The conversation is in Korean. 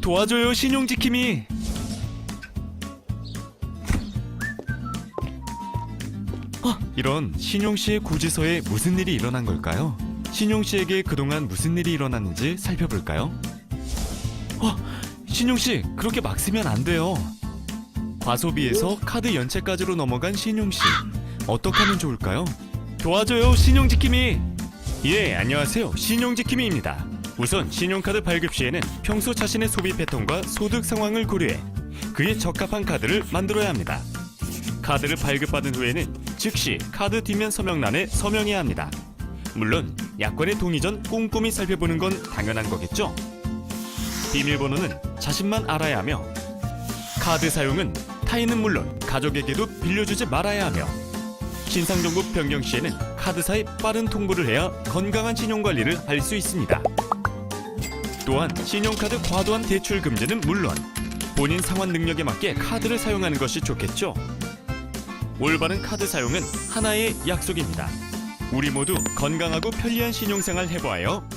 도와줘요 신용 지킴이. 아, 이런 신용 씨의 고지서에 무슨 일이 일어난 걸까요? 신용 씨에게 그동안 무슨 일이 일어났는지 살펴볼까요? 어, 신용 씨 그렇게 막 쓰면 안 돼요. 과소비에서 카드 연체까지로 넘어간 신용 씨 어떻게 하면 좋을까요? 도와줘요 신용 지킴이. 예 안녕하세요 신용 지킴이입니다. 우선 신용카드 발급 시에는 평소 자신의 소비 패턴과 소득 상황을 고려해 그에 적합한 카드를 만들어야 합니다. 카드를 발급받은 후에는 즉시 카드 뒷면 서명란에 서명해야 합니다. 물론 약관의 동의 전 꼼꼼히 살펴보는 건 당연한 거겠죠. 비밀번호는 자신만 알아야 하며 카드 사용은 타인은 물론 가족에게도 빌려주지 말아야 하며 신상정보 변경 시에는 카드사에 빠른 통보를 해야 건강한 신용관리를 할 수 있습니다. 또한 신용카드 과도한 대출 금지는 물론 본인 상환 능력에 맞게 카드를 사용하는 것이 좋겠죠. 올바른 카드 사용은 하나의 약속입니다. 우리 모두 건강하고 편리한 신용생활 해보아요.